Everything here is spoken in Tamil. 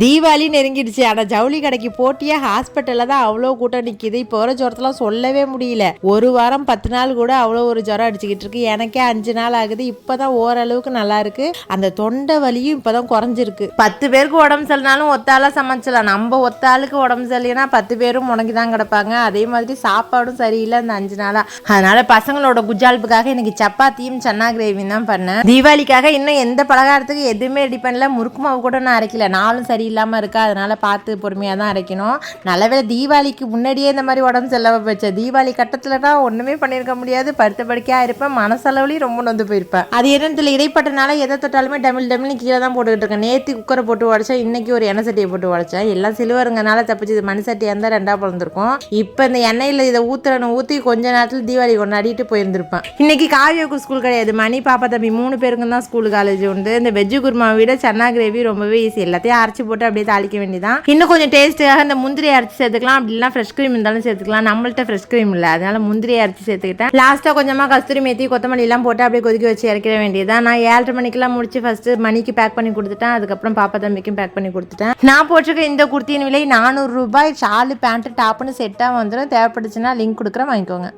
தீபாவளி நெருங்கிடுச்சு. ஆனால் ஜவுளி கடைக்கு போட்டியாக ஹாஸ்பிட்டலில் தான் அவ்வளோ கூட்டம் நிற்கிது இப்போ வர ஜுரத்தெல்லாம் சொல்லவே முடியல. ஒரு வாரம் பத்து நாள் கூட அவ்வளோ ஒரு ஜுரம் அடிச்சுக்கிட்டு இருக்கு. எனக்கே அஞ்சு நாள் ஆகுது. இப்போ தான் ஓரளவுக்கு நல்லா இருக்கு. அந்த தொண்டை வலியும் இப்போ தான் குறைஞ்சிருக்கு. பத்து பேருக்கு உடம்பு சரினாலும் ஒத்தாளாக சமைச்சலாம் நம்ம ஒத்தாளுக்கு உடம்பு சரியில்லைன்னா பத்து பேரும் முடங்கி தான் கிடப்பாங்க. அதே மாதிரி சாப்பாடும் சரியில்லை அந்த அஞ்சு நாளாக அதனால பசங்களோட குஜால்ப்புக்காக இன்னைக்கு சப்பாத்தியும் சன்னா கிரேவியும் தான் பண்ணேன். தீபாவளிக்காக இன்னும் எந்த பலகாரத்துக்கு எதுவுமே ரெடி பண்ணல. முறுக்கு மாவு கூட நான் அரைக்கல. நாளும் சரியில்லாமல் இருக்கா? அதனால் பார்த்து பொறுமையாக தான் அரைக்கணும். நல்லவேளை தீபாவளிக்கு முன்னாடியே இந்த மாதிரி உடம்பு செலவு போச்சு. தீபாவளி கட்டத்தில்னா ஒன்றுமே பண்ணியிருக்க முடியாது. படுத்த படுக்கையாக இருப்பேன். மனசளவுலையும் ரொம்ப நொந்து போயிருப்பேன். அது என்னத்துல இடைப்பட்டனால எதை தொட்டாலுமே டமில் டமில்னு கீழே தான் போட்டுக்கிட்டு இருக்கேன். நேற்று குக்கரை போட்டு உடச்சேன் இன்றைக்கி ஒரு எண்ணெய் சட்டியை போட்டு உடச்சேன். எல்லாம் சிலுவருங்கனால தப்பிச்சு இது மண் சட்டியாக இருந்தால் ரெண்டாக பிறந்திருக்கும். இப்போ இந்த எண்ணெயில் இதை ஊற்றுறனு ஊற்றி கொஞ்ச நேரத்தில் தீபாவளி கொண்டாடிட்டு போயிருந்திருப்பேன். இன்றைக்கி காவியோக்கு ஸ்கூல் கிடையாது. மணி பாப்பா தம்பி மூணு பேருக்கும் தான் ஸ்கூல் காலேஜ் உண்டு. இந்த வெஜ்ஜு குருமாவை விட சன்னா கிரேவி ரொம்பவே ஈஸி எல்லாத்தையும் அரைச்சி போட்டு அப்படியே தாளிக்க வேண்டியதான் இன்னும் கொஞ்சம் டேஸ்ட்டுக்காக இந்த முந்திரி அரைச்சி சேர்த்துக்கலாம். அப்படிலாம் ஃப்ரெஷ் க்ரீம் இருந்தாலும் சேர்த்துக்கலாம். நம்மள்ட்ட ஃப்ரெஷ் க்ரீம் இல்லை. அதனால முந்திரி அரைச்சி சேர்த்துக்கிட்டேன். லாஸ்ட்டாக கொஞ்சமாக கஸ்தூரி மேத்தி கொத்தமல்லி எல்லாம் போட்டு அப்படியே கொதிக்க வச்சு இறக்கிற வேண்டியதான் நான் ஏழரை மணிக்கெல்லாம் முடிச்சு ஃபர்ஸ்ட் மணிக்கு பேக் பண்ணி கொடுத்துட்டேன். அதுக்கப்புறம் பாப்பா தம்பிக்கும் பேக் பண்ணி கொடுத்துட்டேன். நான் போட்டிருக்க இந்த குர்த்தியின் விலை நானூறு ரூபாய். ஷாலு பேண்ட்டு டாப்னு செட்டாக வந்துடும் தேவைப்பட்டுச்சுன்னா லிங்க் கொடுக்குறேன். வாங்கிக்கோங்க.